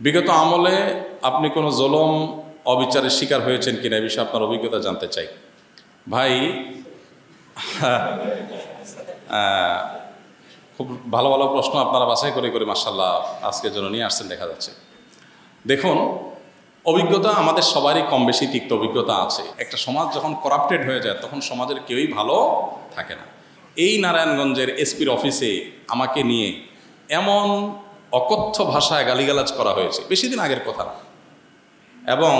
বিগত আমলে আপনি কোনো জলম, অবিচারের শিকার হয়েছেন কিনা এই বিষয়ে আপনার অভিজ্ঞতা জানতে চাই। ভাই খুব ভালো ভালো প্রশ্ন আপনারা বাছাই করে করে মার্শাল্লাহ আজকের জন্য নিয়ে আসছেন দেখা যাচ্ছে। দেখুন, অভিজ্ঞতা আমাদের সবারই কম বেশি তিক্ত অভিজ্ঞতা আছে। একটা সমাজ যখন করাপ্টেড হয়ে যায়, তখন সমাজের কেউই ভালো থাকে না। এই নারায়ণগঞ্জের এসপির অফিসে আমাকে নিয়ে এমন অকথ্য ভাষায় গালিগালাজ করা হয়েছে। বেশি দিন আগের কথা না। এবং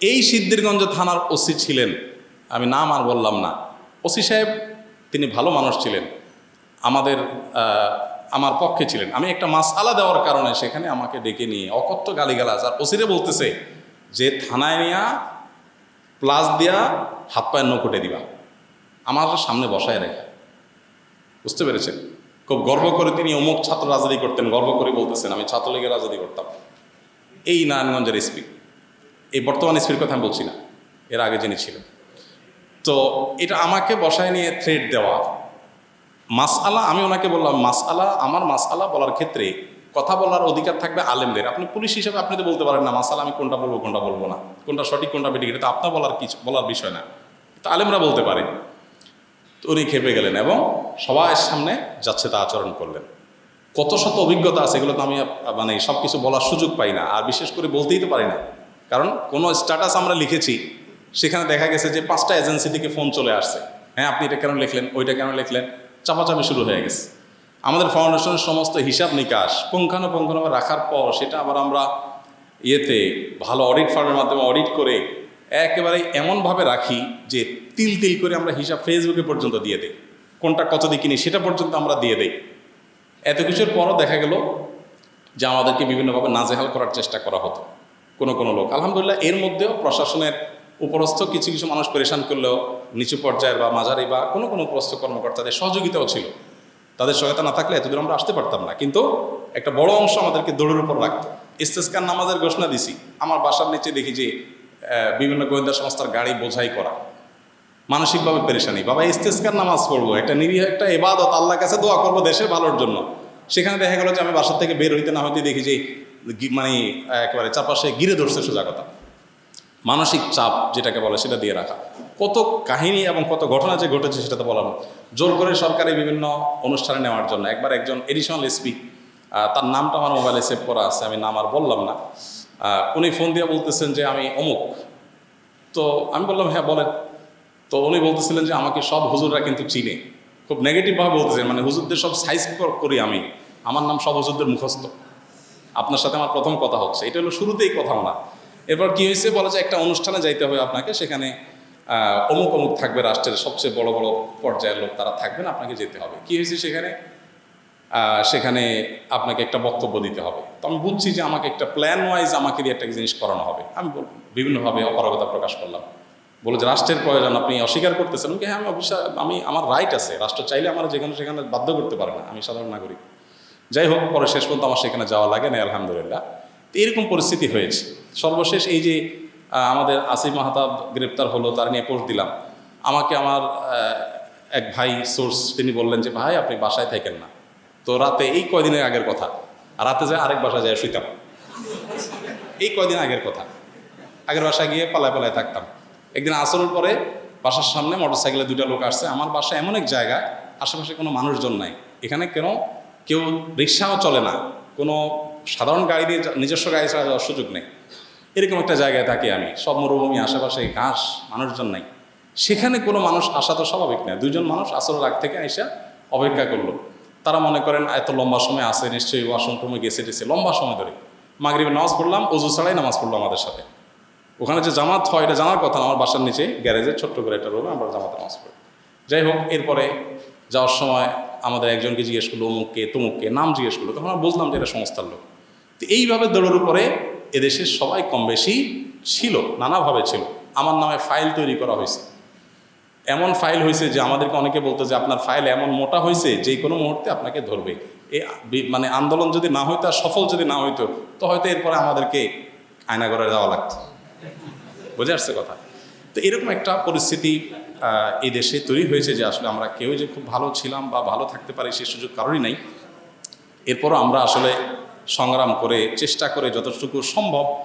এই সিদ্ধিরগঞ্জ থানার ওসি ছিলেন, আমি নাম আর বললাম না। ওসি সাহেব, তিনি ভালো মানুষ ছিলেন। আমাদের আমার পক্ষে ছিলেন। আমি একটা মাসালা দেওয়ার কারণে সেখানে আমাকে ডেকে নিয়ে অকথ্য গালিগালাজ, আর ওসিরে বলতেছে যে, থানায় নিয়া, প্লাস দিয়া, হাত পায়ের নকুটে দিবা। আমার সামনে বসায় রেখে। বুঝতে পেরেছেন? খুব গর্ব করে তিনি অমুক ছাত্র রাজনীতি করতেন, গর্ব করে বলতেছেন, আমি ছাত্রলীগের রাজনীতি করতাম। এই নারায়ণগঞ্জের এসপি এই বর্তমান এসপির কথা আমি বলছি না, এর আগে যিনি ছিলেন। তো এটা আমাকে বসায় নিয়ে থ্রেড দেওয়া। মাসআলা, আমি ওনাকে বললাম, মাসআলা, আমার মাসআলা বলার ক্ষেত্রে কথা বলার অধিকার থাকবে আলেমদের। আপনি পুলিশ হিসেবে আপনি তো বলতে পারেন না মাসালা আমি কোনটা বলব কোনটা বলব না। কোনটা সঠিক, কোনটা বেঠিক, এটা তো আপনার বলার কিছু, বলার বিষয় না। তো আলেমরা বলতে পারে। উনি খেপে গেলেন এবং সবার সামনে যাচ্ছে তা আচরণ করলেন। কত শত অভিজ্ঞতা আছে, এগুলো তো আমি মানে সব কিছু বলার সুযোগ পাই না, আর বিশেষ করে বলতেই তো পারি না। কারণ কোনো স্ট্যাটাস আমরা লিখেছি, সেখানে দেখা গেছে যে পাঁচটা এজেন্সি থেকে ফোন চলে আসছে। হ্যাঁ আপনি এটা কেন লিখলেন, ওইটা কেন লিখলেন, চাপাচাপি শুরু হয়ে গেছে। আমাদের ফাউন্ডেশনের সমস্ত হিসাব নিকাশ, পুঙ্খানুপুঙ্খানুভাবে রাখার পর সেটা আবার আমরা ইয়েতে, ভালো অডিট ফার্মের মাধ্যমে অডিট করে একেবারে এমনভাবে রাখি যে তিল তিল করে আমরা হিসাব ফেসবুকে পর্যন্ত দিয়ে দিই। কোনটা কত দিয়ে কিনি সেটা পর্যন্ত আমরা দিয়ে দিই। এত কিছুর পরও দেখা গেল যে আমাদেরকে বিভিন্নভাবে নাজেহাল করার চেষ্টা করা হতো, কোনো কোনো লোক। আলহামদুলিল্লাহ, এর মধ্যেও প্রশাসনের উপরস্থ কিছু কিছু মানুষ পরেশান করলেও, নিচু পর্যায়ের বা মাঝারি বা কোনো কোনো উপরস্থ কর্মকর্তাদের সহযোগিতাও ছিল। তাদের সহায়তা না থাকলে এতদূর আমরা আসতে পারতাম না। কিন্তু একটা বড় অংশ আমাদেরকে দৌড়ের উপর রাখতো। ইস্তেস্কার নামাজের ঘোষণা দিছি। আমার বাসার নিচে দেখি যে বিভিন্ন গোয়েন্দা সংস্থার গাড়ি বোঝাই করা। মানসিকভাবে পেরেশানি। বাবা ইস্তেস্কার নামাজ পড়ব, একটা নিরীহ, একটা এবাদত আল্লাহর কাছে দোয়া করব দেশের ভালোর জন্য। সেখানে দেখা গেল যে আমি বাসার থেকে বের হইতে না হইতে দেখি যে মানে একেবারে চারপাশে গিরে ধরছে সোজা কথা। মানসিক চাপ যেটাকে বলে সেটা দিয়ে রাখা। কত কাহিনী এবং কত ঘটনা যে ঘটেছে সেটা তো বলার। জোর করে সরকারি বিভিন্ন অনুষ্ঠানে নেওয়ার জন্য। একবার একজন এডিশনাল এসপি তার নামটা আমার মোবাইলে সেভ করা আছে, আমি নাম আর বললাম না। উনি ফোন দিয়ে বলতেছেন যে আমি অমুক। তো আমি বললাম হ্যাঁ বলেন। তো উনি বলতেছিলেন যে আমাকে সব হুজুররা কিন্তু চিনে। খুব নেগেটিভভাবে বলতেছেন মানে হুজুরদের সব সাইজ করি আমি। আমার নাম সব হুজুরদের মুখস্থ। আপনার সাথে আমার প্রথম কথা হচ্ছে। এটা হলো শুরুতেই কথা না এরপর কী হয়েছে? বলা যায় একটা অনুষ্ঠানে যাইতে হবে আপনাকে। সেখানে অমুক অমুক থাকবে রাষ্ট্রের সবচেয়ে বড় বড় পর্যায়ের লোক তারা থাকবেন, আপনাকে যেতে হবে। কী হয়েছে সেখানে? সেখানে আপনাকে একটা বক্তব্য দিতে হবে। তো আমি বুঝছি যে আমাকে একটা প্ল্যান ওয়াইজ আমাকে দিয়ে একটা জিনিস করানো হবে। আমি বিভিন্নভাবে অপারগতা প্রকাশ করলাম। বলে যে রাষ্ট্রের প্রয়োজন আপনি অস্বীকার করতেছেন। কি, হ্যাঁ আমি আমি আমার রাইট আছে। রাষ্ট্র চাইলে আমার যেখানে সেখানে বাধ্য করতে পারে না। আমি সাধারণ নাগরিক। যাই হোক পরে শেষ পর্যন্ত আমার সেখানে যাওয়া লাগে না আলহামদুলিল্লাহ। তো এরকম পরিস্থিতি হয়েছে। সর্বশেষ এই যে আমাদের আসিফ মাহাতাব গ্রেপ্তার হলো তার নিয়ে পোস্ট দিলাম। আমাকে আমার এক ভাই সোর্স তিনি বললেন যে ভাই আপনি বাসায় থাকেন না। তো রাতে এই কয়দিনের আগের কথা? রাতে যায় আরেক বাসায় যায় শুইতাম। এই কয়দিন আগের কথা। আগের বাসায় গিয়ে পালায় পালায় থাকতাম। একদিন আসরের পরে বাসার সামনে মোটরসাইকেলে দুইটা লোক আসছে। আমার বাসা এমন এক জায়গা, আশেপাশে কোনো মানুষজন নাই। এখানে কেন? কেউ রিক্সাও চলে না। কোনো সাধারণ গাড়ি দিয়ে নিজস্ব গাড়ি ছাড়া যাওয়ার সুযোগ নেই। এরকম একটা জায়গায় থাকি আমি। সব মরুভূমি, আশেপাশে ঘাস, মানুষজন নাই। সেখানে কোনো মানুষ আসা তো স্বাভাবিক না। দুজন মানুষ আসরের আগ থেকে আইসা অপেক্ষা করল। তারা মনে করেন, এত লম্বা সময় আসে নিশ্চয়ই ওয়াশরুম গেছে টেছে লম্বা সময় ধরে। মাগরিবে নামাজ পড়লাম, অজু ছাড়াই নামাজ পড়ল আমাদের সাথে। ওখানে যে জামাত হয়, এটা জানার কথা আমার বাসার নিচে গ্যারেজে ছোট্ট করে একটা রুমে আমরা জামাতে নামাজ পড়ি। যাই হোক, এরপরে যাওয়ার সময় আমাদের একজনকে জিজ্ঞেস করল, অমুককে, তমুককে? নাম জিজ্ঞেস করল। তখন আমরা বুঝলাম যে এটা সংস্থার লোক। তো এইভাবে দৌড়ের উপরে এদেশের সবাই কম বেশি ছিল, নানাভাবে ছিল। আমার নামে ফাইল তৈরি করা হয়েছে। এমন ফাইল হয়েছে যে আমাদেরকে অনেকে বলতো যে আপনার ফাইল এমন মোটা হয়েছে যে কোনো মুহূর্তে আপনাকে ধরবে। বি- মানে আন্দোলন যদি না হইতো আর সফল যদি না হইতো, তো হয়তো এরপরে আমাদেরকে আয়নাগরে যাওয়া লাগতো। বুঝে আসছে কথা? তো এরকম একটা পরিস্থিতি এই দেশে তৈরি হয়েছে যে আসলে আমরা কেউ যে খুব ভালো ছিলাম বা ভালো থাকতে পারি সে সুযোগ কারোরই নাই। এরপরও আমরা আসলে সংগ্রাম করে, চেষ্টা করে যতটুকু সম্ভব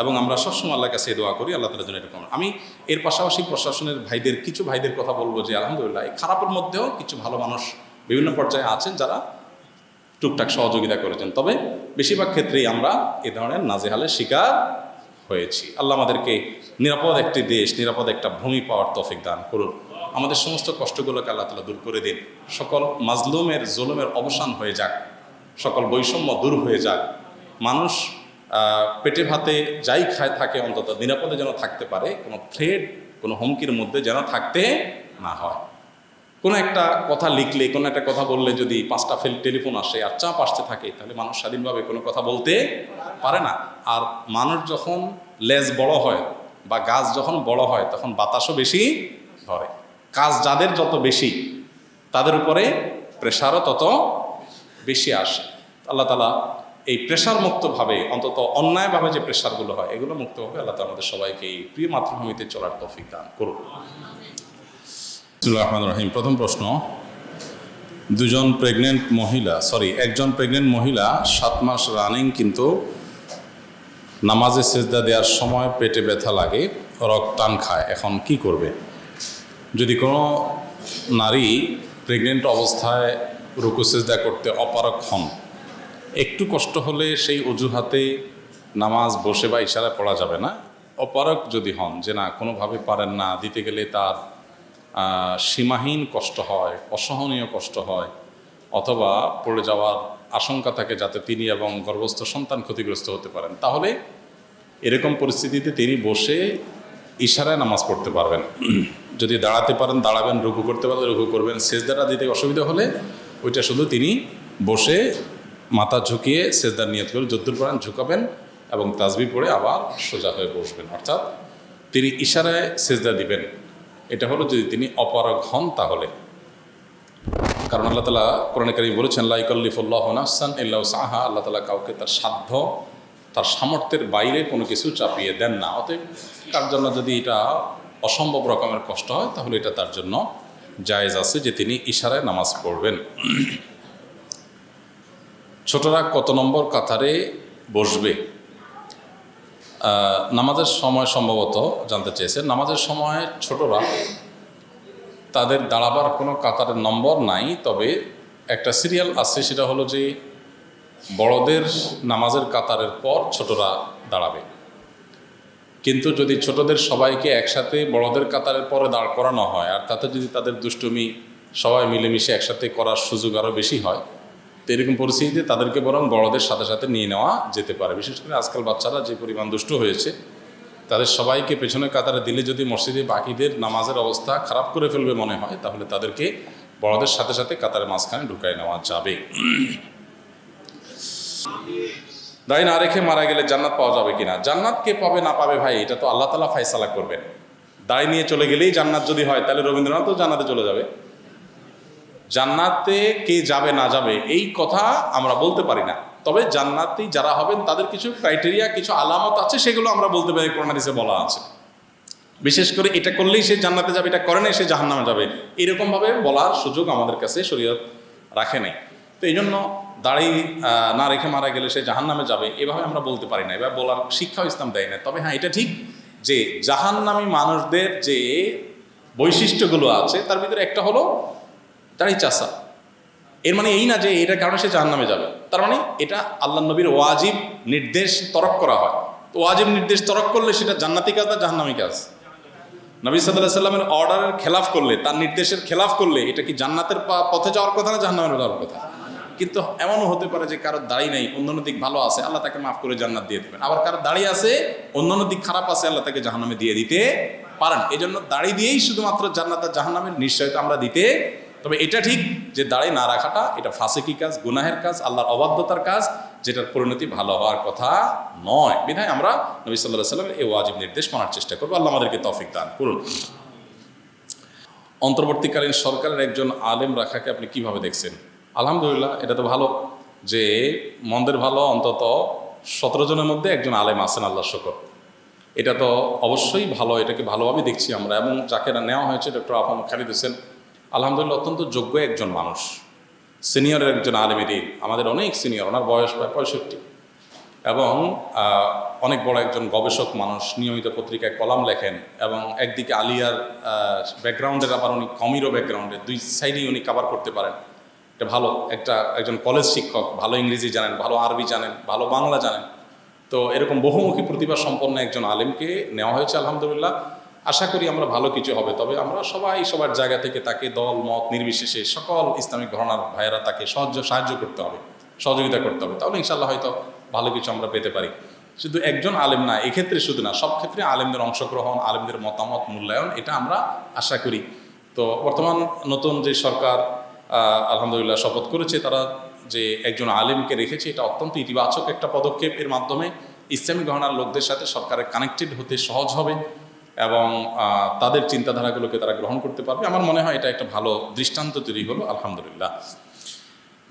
এবং আমরা সবসময় আল্লাহর কাছে দোয়া করি, আল্লাহ তালা যেন এরকম আমি এর পাশাপাশি প্রশাসনের ভাইদের, কিছু ভাইদের কথা বলব যে, আলহামদুলিল্লাহ, এই খারাপের মধ্যেও কিছু ভালো মানুষ বিভিন্ন পর্যায়ে আছেন যারা টুকটাক সহযোগিতা করেছেন। তবে বেশিরভাগ ক্ষেত্রেই আমরা এ ধরনের নাজেহালের শিকার হয়েছি। আল্লাহ আমাদেরকে নিরাপদ একটি দেশ, নিরাপদ একটা ভূমি পাওয়ার তফিক দান করুন। আমাদের সমস্ত কষ্টগুলোকে আল্লাহ তালা দূর করে দিন। সকল মাজলুমের, জুলুমের অবসান হয়ে যাক। সকল বৈষম্য দূর হয়ে যাক। মানুষ পেটে ভাতে যাই খায় থাকে, অন্তত নিরাপদে যেন থাকতে পারে, কোনো থ্রেড, কোনো হুমকির মধ্যে যেন থাকতে না হয়। কোনো একটা কথা লিখলে, কোনো একটা কথা বললে যদি পাঁচটা ফেল টেলিফোন আসে আর চাপ আসতে থাকে, তাহলে মানুষ স্বাধীনভাবে কোনো কথা বলতে পারে না। আর মানুষ যখন লেজ বড় হয় বা গাছ যখন বড় হয়, তখন বাতাসও বেশি ধরে। কাজ যাদের যত বেশি, তাদের উপরে প্রেশারও তত বেশি আসে। আল্লাহ তালা এই প্রেশার মুক্তভাবে, অন্তত অন্যায়ভাবে যে প্রেশারগুলো হয়, এগুলো মুক্তভাবে আল্লাহ আমাদের সবাইকে এই প্রিয় মাতৃভূমিতে চলার তৌফিক দান করুন। রহমান রহিম। প্রথম প্রশ্ন, দুজন প্রেগনেন্ট মহিলা সরি একজন প্রেগনেন্ট মহিলা সাত মাস রানিং কিন্তু নামাজে সেজদা দেওয়ার সময় পেটে ব্যথা লাগে, রক্ত টান খায়, এখন কি করবে? যদি কোনো নারী প্রেগনেন্ট অবস্থায় রুকু সেজদা করতে অপারক হন একটু কষ্ট হলে সেই অজুহাতে নামাজ বসে বা ইশারা পড়া যাবে না। অপারক যদি হন যে না, কোনোভাবে পারেন না, দিতে গেলে তার সীমাহীন কষ্ট হয়, অসহনীয় কষ্ট হয়, অথবা পড়ে যাওয়ার আশঙ্কা থাকে যাতে তিনি এবং গর্ভস্থ সন্তান ক্ষতিগ্রস্ত হতে পারেন। তাহলে এরকম পরিস্থিতিতে তিনি বসে ইশারায় নামাজ পড়তে পারবেন। যদি দাঁড়াতে পারেন, দাঁড়াবেন, রুকু করতে পারলে রুকু করবেন, সেজদাটা দিতে অসুবিধা হলে ওইটা শুধু তিনি বসে মাথা ঝুঁকিয়ে সেজদার নিয়ত করে যদ্দুর পারেন ঝুঁকাবেন এবং তাজবি পড়ে আবার সোজা হয়ে বসবেন। অর্থাৎ তিনি ইশারায় সেজদা দিবেন। এটা হলো যদি তিনি অপারগ হন তাহলে। কারণ আল্লাহ তালা কোরআন কারিম বলেছেন লাইকল্লিফুল্লাহ নাহসান ইল্লাহ সাহা আল্লাহ তালা কাউকে তার সাধ্য, তার সামর্থ্যের বাইরে কোনো কিছু চাপিয়ে দেন না। অতএব কার জন্য যদি এটা অসম্ভব রকমের কষ্ট হয়, তাহলে এটা তার জন্য জায়েজ আছে যে তিনি ইশারায় নামাজ পড়বেন। ছোটরা কত নম্বর কাতারে বসবে? নামাজের সময় সম্ভবত জানতে চেয়েছেন, নামাজের সময় ছোটরা তাদের দাঁড়াবার কোনো কাতারের নম্বর নাই, তবে একটা সিরিয়াল আছে, সেটা হলো যে বড়দের নামাজের কাতারের পর ছোটরা দাঁড়াবে। কিন্তু যদি ছোটদের সবাইকে একসাথে বড়দের কাতারের পরে দাঁড় করানো হয়, আর তাতে যদি তাদের দুষ্টুমি সবাই মিলেমিশে একসাথে করার সুযোগ আরও বেশি হয় তো এরকম পরিস্থিতিতে তাদেরকে বরং বড়দের সাথে সাথে নিয়ে নেওয়া যেতে পারে। বিশেষ করে আজকাল বাচ্চারা যে পরিমাণ দুষ্ট হয়েছে, তাদের সবাইকে পেছনে কাতারে দিলে যদি মসজিদে বাকিদের নামাজের অবস্থা খারাপ করে ফেলবে মনে হয়, তাহলে তাদেরকে বড়দের সাথে সাথে কাতারের মাঝখানে ঢুকাই নেওয়া যাবে। দায় না রেখে মারা গেলে জান্নাত পাওয়া যাবে কিনা? জান্নাত কে পাবে না পাবে ভাই, এটা তো আল্লাহ তালা ফাইসালা করবেন। দায় নিয়ে চলে গেলেই জান্নাত যদি হয়, তাহলে রবীন্দ্রনাথও জান্নাতে চলে যাবে। জান্নাতে কে যাবে, না যাবে, এই কথা আমরা বলতে পারি না। তবে জান্নাতি যারা হবেন, তাদের কিছু ক্রাইটেরিয়া কিছু আলামত আছে, সেগুলো আমরা বলতে পারি কোরআনাদিসে বলা আছে। বিশেষ করে এটা করলেই সে জান্নাতে যাবে, এটা করে নাই, সে জাহান্নামে যাবে। এরকমভাবে বলার সুযোগ আমাদের কাছে শরীয়ত রাখে নাই। তো এই জন্য দাড়ি না রেখে মারা গেলে সে জাহান্নামে যাবে, এভাবে আমরা বলতে পারি না। এবার বলার শিক্ষাও ইসলাম দেয় না। তবে হ্যাঁ এটা ঠিক যে জাহান্নামী মানুষদের যে বৈশিষ্ট্যগুলো আছে, তার ভিতরে একটা হলো দাড়ি চাষা এর মানে এই না যে এটার কারণে সে জাহান্নামে যাবে। তার মানে এটা আল্লাহ নবীর ওয়াজিব নির্দেশ তরক করা হয়। তো ওয়াজিব নির্দেশ তরক করলে সেটা জান্নাতি কাজ না জাহান্নামী কাজ? নবী সাল্লাহ সাল্লামের অর্ডারের খেলাফ করলে, তার নির্দেশের খেলাফ করলে এটা কি জান্নাতের পথে যাওয়ার কথা না জাহান্নামের যাওয়ার কথা? কিন্তু এমনও হতে পারে যে কারোর দাড়ি নেই, অন্যান্য দিক ভালো আছে, আল্লাহ তাকে মাফ করে জান্নাত দিয়ে দেবেন। আবার কারোর দাড়ি আছে, অন্যান্য দিক খারাপ আছে, আল্লাহ তাকে জাহান্নামে দিয়ে দিতে পারেন। এই জন্য দাড়ি দিয়েই শুধুমাত্র জান্নাত জাহান্নামের নিশ্চয়তা আমরা দিতে তবে এটা ঠিক যে দাড়ি না রাখাটা, এটা ফাঁসেকি কাজ? গুনাহের কাজ, আল্লাহর অবাধ্যতার কাজ, যেটার পরিণতি ভালো হওয়ার কথা নয়। বিধায় আমরা নবী সাল্লাহ সাল্লামের এই ওয়াজিব নির্দেশ মানার চেষ্টা করব। আল্লাহ আমাদেরকে তফিক দান করুন। অন্তর্বর্তীকালীন সরকারের একজন আলেম রাখাকে আপনি কীভাবে দেখছেন? আলহামদুলিল্লাহ, এটা তো ভালো যে মন্দের ভালো অন্তত সতেরো জনের মধ্যে একজন আলেম আছেন আল্লাহ শকর এটা তো অবশ্যই ভালো, এটাকে ভালোভাবে দেখছি আমরা। এবং যাকে নেওয়া হয়েছে, ডক্টর আফাম খালিদ হোসেন আলহামদুলিল্লাহ, অত্যন্ত যোগ্য একজন মানুষ। সিনিয়রের একজন আলেমেরই আমাদের অনেক সিনিয়র, ওনার বয়স প্রায় পঁয়ষট্টি। এবং অনেক বড় একজন গবেষক মানুষ, নিয়মিত পত্রিকায় কলাম লেখেন এবং একদিকে আলিয়ার ব্যাকগ্রাউন্ডের আবার উনি কমিরও ব্যাকগ্রাউন্ডে দুই সাইডেই উনি কাভার করতে পারেন। এটা ভালো, একটা, একজন কলেজ শিক্ষক, ভালো ইংরেজি জানেন, ভালো আরবি জানেন, ভালো বাংলা জানেন। তো এরকম বহুমুখী প্রতিভা সম্পন্ন একজন আলেমকে নেওয়া হয়েছে, আলহামদুলিল্লাহ। আশা করি আমরা ভালো কিছু হবে। তবে আমরা সবাই সবার জায়গা থেকে তাকে দল, মত নির্বিশেষে সকল ইসলামিক ঘটনার ভাইয়েরা তাকে সাহায্য সাহায্য করতে হবে, সহযোগিতা করতে হবে। তাহলে ইনশাল্লাহ হয়তো ভালো কিছু আমরা পেতে পারি। শুধু একজন আলেম না, এক্ষেত্রে শুধু না, সব ক্ষেত্রে আলেমদের অংশগ্রহণ, আলেমদের মতামত, মূল্যায়ন, এটা আমরা আশা করি। তো বর্তমান নতুন যে সরকার আলহামদুলিল্লাহ শপথ করেছে, তারা যে একজন আলেমকে রেখেছে, এটা অত্যন্ত ইতিবাচক একটা পদক্ষেপ। এর মাধ্যমে ইসলামী গহনার লোকদের সাথে সরকারের কানেক্টেড হতে সহজ হবে। এবং তাদের চিন্তাধারাগুলোকে তারা গ্রহণ করতে পারবে। আমার মনে হয় এটা একটা ভালো দৃষ্টান্ত তৈরি হলো, আলহামদুলিল্লাহ।